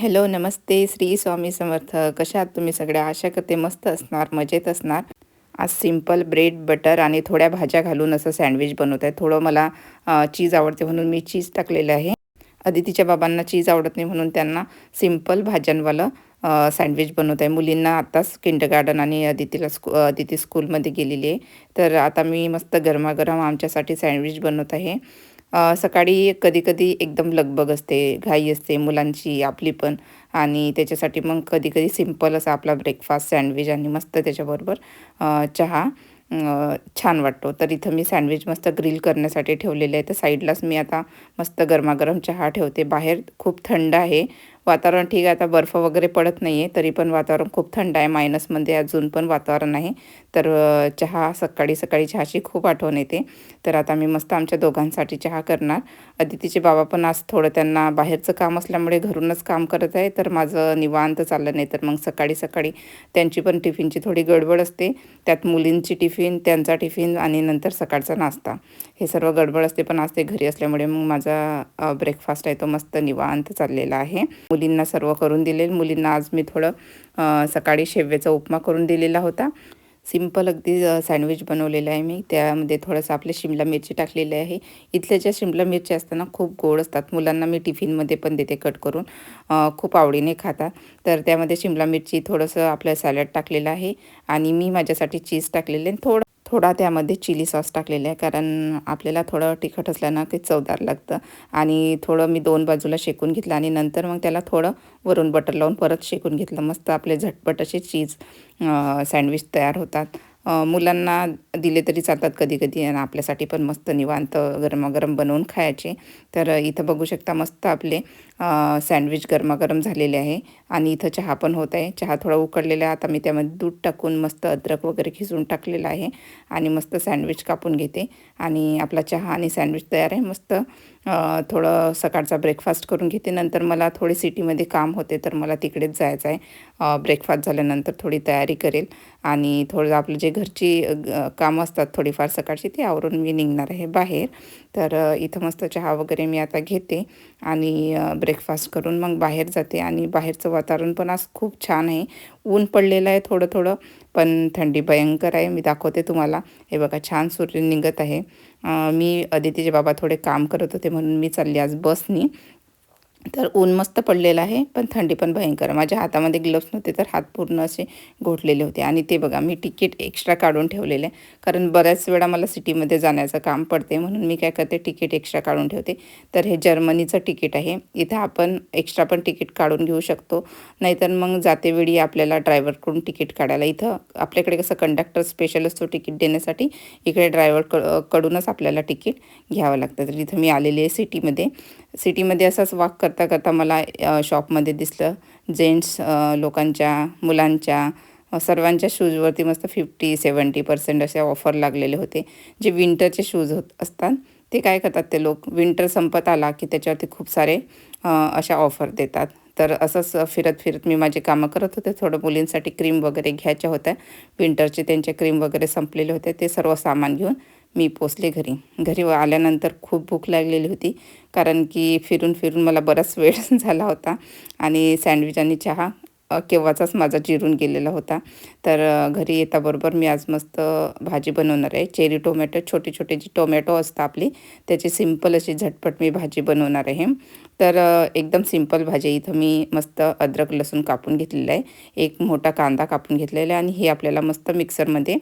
Hello नमस्ते. श्री स्वामी समर्थ. कशा आहात तुम्ही सगळ्या? आशा करते मस्त असणार मजेत असणार. आज सिंपल ब्रेड बटर आणि थोड्या भाज्या घालून असं सँडविच बनवत आहे. थोडं मला चीज आवडते म्हणून मी चीज टाकलेलं आहे. अदितीच्या बाबांना चीज आवडत नाही म्हणून त्यांना सिंपल भाज्यांवालं सँडविच बनवत आहे. मुलींना आत्ताच किंड गार्डन आणि अदितीला स्कू अदिती स्कूलमध्ये गेलेली आहे. तर आता मी मस्त गरमागरम आमच्यासाठी सँडविच बनवत आहे. सकाळी कधीकधी एकदम लगबग असते, घाई असते मुलांची, आपली पण आणि त्याच्यासाठी मग कधी-कधी सिंपल असा आपला ब्रेकफास्ट सँडविच आणि मस्त त्याच्याबरोबर चहा छान वाटतो. तर इथं मी सँडविच मस्त ग्रिल करण्यासाठी ठेवलेले आहे. तर साईडलाच मी आता मस्त गरमागरम चहा ठेवते. बाहेर खूप थंड आहे. वातावरण ठीक आहे, आता बर्फ वगैरे पडत नाही आहे, तरी पण वातावरण खूप थंड आहे. मायनसमध्ये अजून पण वातावरण आहे. तर चहा सकाळी सकाळी चहाची खूप आठवण येते. तर आता मी मस्त आमच्या दोघांसाठी चहा करणार. अदितीचे बाबा पण आज थोडं त्यांना बाहेरचं काम असल्यामुळे घरूनच काम करत आहे. तर माझं निवांत चाललं नाही तर मग सकाळी सकाळी त्यांची पण टिफिनची थोडी गडबड असते. त्यात मुलींची टिफिन, त्यांचा टिफिन आणि नंतर सकाळचा नाश्ता. हे सर्व गडबड असते. पण आज ते घरी असल्यामुळे मग माझा ब्रेकफास्ट आहे तो मस्त निवांत चाललेला आहे. मुलींना सर्व करून दिले. मुलींना आज मी थोडं सकाळी शेव्याचा उपमा करून दिलेला होता. सिंपल अगदी सँडविच बनवलेलं आहे मी. त्यामध्ये थोडंसं आपले शिमला मिरची टाकलेली आहे. इथल्या ज्या शिमला मिरची असताना खूप गोड असतात. मुलांना मी टिफिनमध्ये पण देते कट करून. खूप आवडीने खातात. तर त्यामध्ये शिमला मिरची, थोडंसं आपलं सॅलड टाकलेलं आहे आणि मी माझ्यासाठी चीज टाकलेले थोडं थोडा त्यामध्ये चिली सॉस टाकलेला आहे. कारण आपल्याला थोडं तिखट असल्यानं ते चवदार लागतं आणि थोडं मी दोन बाजूला शेकून घेतलं आणि नंतर मग त्याला थोडं वरून बटर लावून परत शेकून घेतलं. मस्त आपले झटपट असे चीज सँडविच तयार होतात. मुलांना दिले तरी चालतात कधी-कधी आणि आपल्यासाठी पण मस्त निवांत गरमागरम बनवून खायचे. तर इथं बघू शकता मस्त आपले सँडविच गरमागरम झालेले आहे आणि इथं चहा पण होत आहे. चहा थोडा उकडलेला आहे. आता मी त्यामध्ये दूध टाकून मस्त अद्रक वगैरे खिसून टाकलेला आहे आणि मस्त सँडविच कापून घेते आणि आपला चहा आणि सँडविच तयार आहे. मस्त थोडं सकाळचा ब्रेकफास्ट करून घेते. नंतर मला थोडी सिटीमध्ये काम होते तर मला तिकडेच जायचं आहे. ब्रेकफास्ट झाल्यानंतर थोडी तयारी करेल आणि थोडं आपलं जे घरची कामं असतात थोडीफार सकाळची ती आवरून मी निघणार आहे बाहेर. तर इथं मस्त चहा वगैरे मी आता घेते आणि ब्रेक ब्रेकफास्ट करून मग बाहेर जाते आणि बाहेरचं वातावरण पण आज खूप छान आहे. ऊन पडलेलं आहे थोडं-थोडं, पण थंडी भयंकर आहे. मी दाखवते तुम्हाला. हे बघा छान सूर्य निघत आहे. मी अदितीचे बाबा थोडे काम करत होते म्हणून मी चालली आज बसनी. तर ऊन मस्त पडलेलं आहे, पण थंडी पण भयंकर माझ्या हातामध्ये ग्लव्स नव्हते तर हात पूर्ण असे घोटलेले होते आणि ते बघा मी तिकीट एक्स्ट्रा काढून ठेवलेलं आहे. कारण बऱ्याच वेळा मला सिटीमध्ये जाण्याचं काम पडते म्हणून मी काय करते तिकीट एक्स्ट्रा काढून ठेवते. तर हे जर्मनीचं तिकीट आहे. इथं आपण एक्स्ट्रा पण तिकीट काढून घेऊ शकतो. नाहीतर मग जातेवेळी आपल्याला ड्रायव्हरकडून तिकीट काढायला इथं आपल्याकडे कसं कंडक्टर स्पेशल असतो तिकीट देण्यासाठी. इकडे ड्रायव्हर क कडूनच आपल्याला तिकीट घ्यावं लागतं. तर इथं मी आलेली आहे सिटीमध्ये. सिटीमध्ये असाच वॉक करता करता मला शॉपमध्ये दिसलं. जेंट्स लोकांच्या, मुलांच्या सर्वांच्या शूजवरती मस्त 50-70% असे ऑफर लागलेले होते. जे विंटरचे शूज होत असतात. ते काय करतात ते लोक विंटर संपत आला की त्याच्यावरती खूप सारे अशा ऑफर देतात. तर असंच फिरत-फिरत मी माझे कामं करत होते. थोडं मुलींसाठी क्रीम वगैरे घ्यायच्या होत्या. विंटरचे त्यांचे क्रीम वगैरे संपलेले होते. ते सर्व सामान घेऊन मी पोचले घरी. घरी आल्यानंतर खूप भूक लागलेली होती. कारण की फिरून-फिरून मला बराच वेळ झाला होता आणि सँडविच आणि चहा केव्हाचाच माझा जिरून गेलेला होता. तर घरी येताबरोबर मी आज मस्त भाजी बनवणार आहे. चेरी टोमॅटो छोटे-छोटे जी टोमॅटो असतात आपली त्याची सिंपल अशी झटपट मी भाजी बनवणार आहे. तर एकदम सिंपल भाजी इथं मी मस्त अद्रक, लसूण कापून घेतलेलं आहे. एक मोठा कांदा कापून घेतलेला आहे आणि हे आपल्याला मस्त मिक्सरमध्ये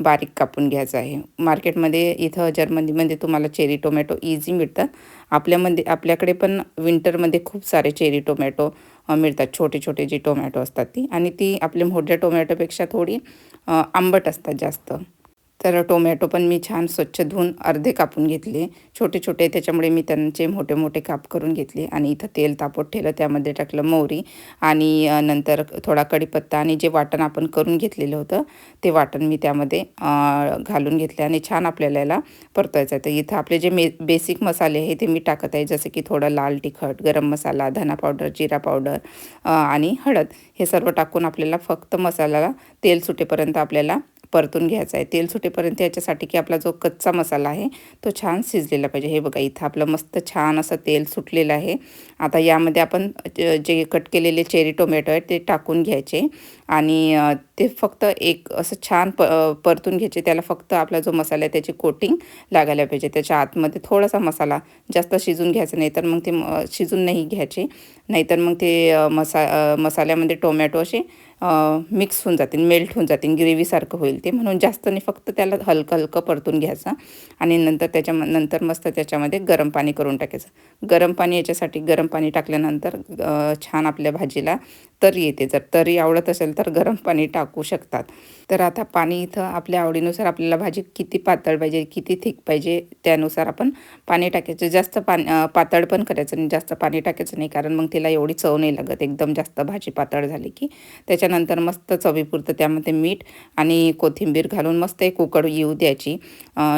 बारीक कापून घ्यायचं आहे. मार्केटमध्ये इथं जर्मनीमध्ये तुम्हाला चेरी टोमॅटो इझी मिळतात. आपल्यामध्ये आपल्याकडे पण विंटरमध्ये खूप सारे चेरी टोमॅटो मिळतात. छोटे-छोटे जे टोमॅटो असतात ती आणि ती आपल्या मोठ्या टोमॅटोपेक्षा थोडी आंबट असतात जास्त. तर टोमॅटो पण मी छान स्वच्छ धुवून अर्धे कापून घेतले. छोटे-छोटे त्याच्यामुळे मी त्यांचे मोठे-मोठे काप करून घेतले आणि इथं तेल तापत ठेवलं. त्यामध्ये टाकलं मोहरी आणि नंतर थोडा कढीपत्ता आणि जे वाटण आपण करून घेतलेलं होतं, ते वाटण मी त्यामध्ये घालून घेतले आणि छान आपल्याला याला परतवायचं आहे. तर इथं आपले जे मे बेसिक मसाले आहे ते मी टाकत आहे. जसं की थोडं लाल तिखट, गरम मसाला, धना पावडर, जिरा पावडर आणि हळद हे सर्व टाकून आपल्याला फक्त मसाल्याला तेल सुटेपर्यंत आपल्याला परतून घ्यायचा आहे. तेल सुटेपर्यंत याच्यासाठी की आपला जो कच्चा मसाला आहे तो छान शिजलेला पाहिजे. हे बघा इथं आपलं मस्त छान असं तेल सुटलेलं आहे. आता यामध्ये आपण जे कट केलेले चेरी टोमॅटो आहे ते टाकून घ्यायचे. आणि ते फक्त एक असं छान प परतून घ्यायचे. त्याला फक्त आपला जो मसाला आहे त्याची कोटिंग लागायला पाहिजे. त्याच्या आतमध्ये थोडासा मसाला जास्त शिजून घ्यायचा नाही तर मग ते शिजून नाही घ्यायचे. नाहीतर मग ते मसा मसाल्यामध्ये टोमॅटो असे मिक्स होऊन जातील मेल्ट होऊन जातील ग्रेव्हीसारखं होईल ते. म्हणून जास्त नाही फक्त त्याला हलकं हलकं परतून घ्यायचं आणि नंतर त्याच्या नंतर मस्त त्याच्यामध्ये गरम पाणी करून टाकायचं. गरम पाणी याच्यासाठी गरम पाणी टाकल्यानंतर छान आपल्या भाजीला तरी येते. जर तरी आवडत असेल तर गरम पाणी टाकू शकतात. तर आता पाणी इथं आपल्या आवडीनुसार आपल्याला भाजी किती पातळ पाहिजे किती थिक पाहिजे त्यानुसार आपण पाणी टाकायचं. जास्त पाणी पातळ पण करायचं नाही जास्त पाणी टाकायचं नाही. कारण मग तिला एवढी चव नाही लागत. एकदम जास्त भाजी पातळ झाली की. त्याच्यानंतर मस्त चवीपुरतं त्यामध्ये मीठ आणि कोथिंबीर घालून मस्त एक उकड येऊ द्यायची.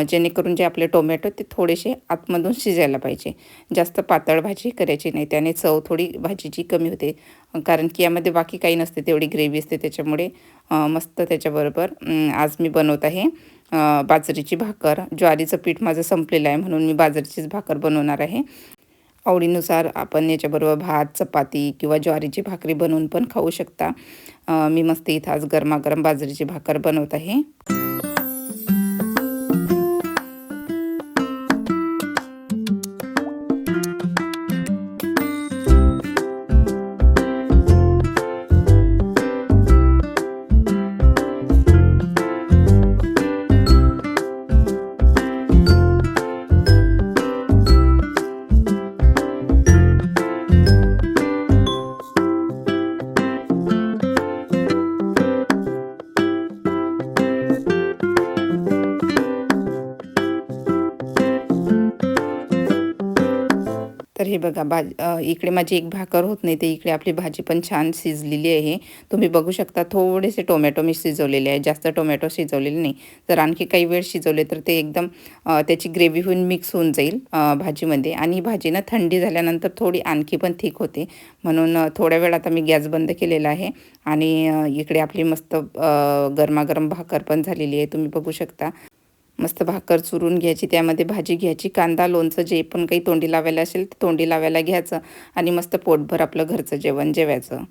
जेणेकरून जे आपले टोमॅटो ते थोडेसे आतमधून शिजायला पाहिजे. जास्त पातळ भाजी करायची नाही. त्याने चव थोडी भाजीची कमी होते. कारण की यामध्ये बाकी काही नसते तेवढी ग्रेव्ही असते त्याच्यामुळे मस्त त्याच्याबरोबर आज मी बनवत आहे बाजरीची भाकर. ज्वारीचं पीठ माझं संपलेलं आहे म्हणून मी बाजरीचीच भाकर बनवणार आहे. आवडीनुसार आपण याच्याबरोबर भात चपाती किंवा ज्वारीची भाकरी बनवून पण खाऊ शकता. मी मस्त इथं आज गरमागरम बाजरीची भाकर बनवत आहे. बघा भाज इकडे माझी एक भाकर होत नाही ते इकडे आपली भाजी पण छान शिजलेली आहे. तुम्ही बघू शकता थोडेसे टोमॅटो मी शिजवलेले आहे. जास्त टोमॅटो शिजवलेले नाही. जर आणखी काही वेळ शिजवले तर ते एकदम त्याची ग्रेव्ही होऊन मिक्स होऊन जाईल भाजीमध्ये. आणि ही भाजी ना थंडी झाल्यानंतर थोडी आणखी पण थिक होते. म्हणून थोड्या वेळ आता मी गॅस बंद केलेला आहे. आणि इकडे आपली मस्त गरमागरम भाकर पण झालेली आहे. तुम्ही बघू शकता. मस्त भाकर चुरून घ्यायची त्यामध्ये भाजी घ्यायची. कांदा लोणचं जे पण काही तोंडी लावायला असेल ते तोंडी लावायला घ्यायचं आणि मस्त पोटभर आपलं घरचं जेवण जेवायचं.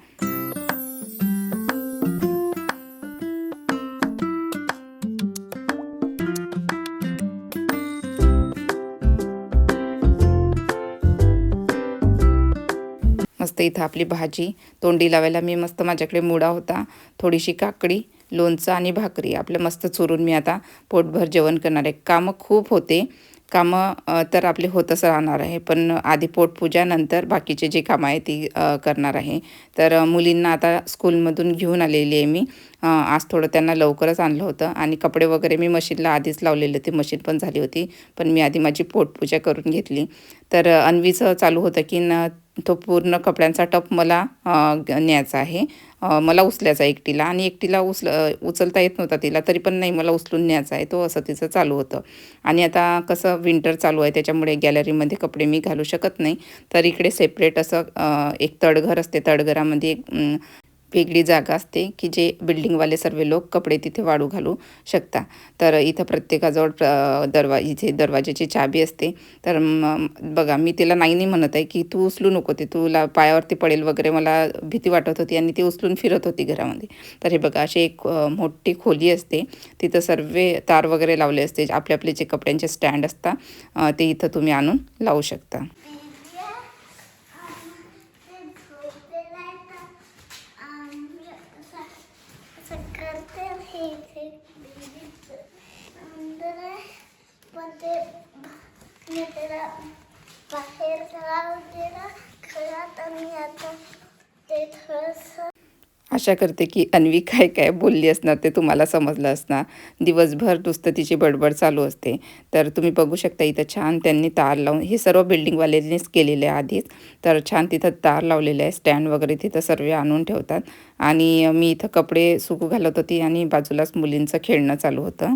मस्त इथं आपली भाजी तोंडी लावायला मी मस्त माझ्याकडे मुडा होता थोडीशी काकडी लोणचं आणि भाकरी. आपलं मस्त चुरून मी आता पोटभर जेवण करणार आहे. कामं खूप होते. कामं तर आपले होतच राहणार आहे. पण आधी पोटपूजा नंतर बाकीचे जे कामं आहे ती करणार आहे. तर मुलींना आता स्कूलमधून घेऊन आलेली आहे मी. आज थोडं त्यांना लवकरच आणलं होतं. आणि कपडे वगैरे मी मशीनला आधीच लावलेले होते. मशीन पण झाली होती. पण मी आधी माझी पोटपूजा करून घेतली. तर अन्वीचं चालू होतं की न तो पूर्ण कपड्यांचा टप मला न्यायचा आहे. मला उचलायचा एकटीला आणि एकटीला उचल उचलता येत नव्हता तिला तरी पण नाही मला उचलून न्यायचा आहे. तो असं तिचं चालू होतं. आणि आता कसं विंटर चालू आहे त्याच्यामुळे गॅलरीमध्ये कपडे मी घालू शकत नाही. तर इकडे सेपरेट असं एक तडघर असते. तडघरामध्ये वेगळी जागा असते की जे बिल्डिंगवाले सर्व लोक कपडे तिथे वाळू घालू शकता. तर इथं प्रत्येकाजवळ दरवा इथे दरवाजाची चाबी असते. तर बघा मी तिला नाही नाही म्हणत आहे की तू उचलू नको ते. तुला पायावरती पडेल वगैरे मला भीती वाटत होती आणि ती उचलून फिरत होती घरामध्ये. तर हे बघा अशी एक मोठी खोली असते. तिथं सर्व तार वगैरे लावले असते. आपले आपले जे कपड्यांचे स्टँड असतात ते इथं तुम्ही आणून लावू शकता करते हे ते अंदर पण ते मी त्याला बाहेर राहू दिला घरात आणि आता ते थोडंसं आशा करते की अन्वी काय काय बोलली असणार ते तुम्हाला समजलं असणार. दिवसभर नुसतं तिची बडबड चालू असते. तर तुम्ही बघू शकता इथं छान त्यांनी तार लावून हे सर्व बिल्डिंगवाल्यांनीच केलेले आहे आधीच. तर छान तिथं तार लावलेले आहे स्टँड वगैरे तिथं सर्व आणून ठेवतात. आणि मी इथं कपडे सुकू घालत होती आणि बाजूलाच मुलींचं खेळणं चालू होतं.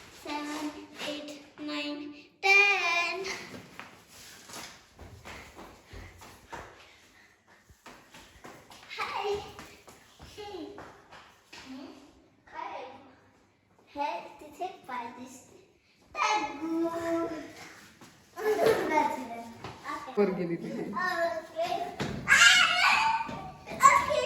वर गेली तुझी ओके ओके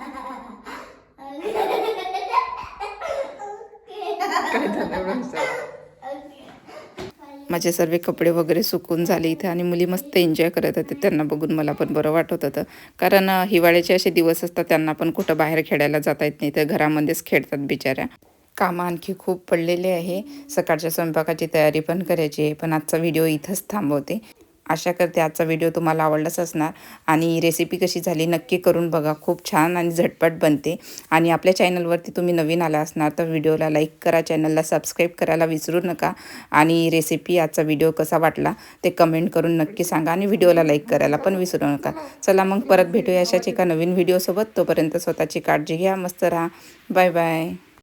अगो अगो अगो काय झालं एवढं हसायला? माझे सर्व कपडे वगैरे सुकून झाले इथे आणि मुली मस्त एन्जॉय करत होते. त्यांना बघून मला पण बरं वाटत होतं. कारण हिवाळ्याचे असे दिवस असतात त्यांना पण कुठं बाहेर खेळायला जाता येत नाही. तर घरामध्येच खेळतात बिचाऱ्या. कामं आणखी खूप पडलेले आहे. सकाळच्या स्वयंपाकाची तयारी पण करायची आहे. पण आजचा व्हिडिओ इथंच थांबवते. आशा करते आजचा व्हिडिओ तुम्हाला आवडलाच असणार. आणि रेसिपी कशी झाली नक्की करून बघा. खूप छान आणि झटपट बनते. आणि आपल्या चॅनलवरती तुम्ही नवीन आला असणार तर व्हिडिओला लाईक करा. चॅनलला सबस्क्राईब करायला विसरू नका. आणि रेसिपी आजचा व्हिडिओ कसा वाटला ते कमेंट करून नक्की सांगा. आणि व्हिडिओला लाईक करायला पण विसरू नका. चला मग परत भेटूया अशाच एका नवीन व्हिडिओसोबत तोपर्यंत स्वतःची काळजी घ्या. मस्त राहा. Bye bye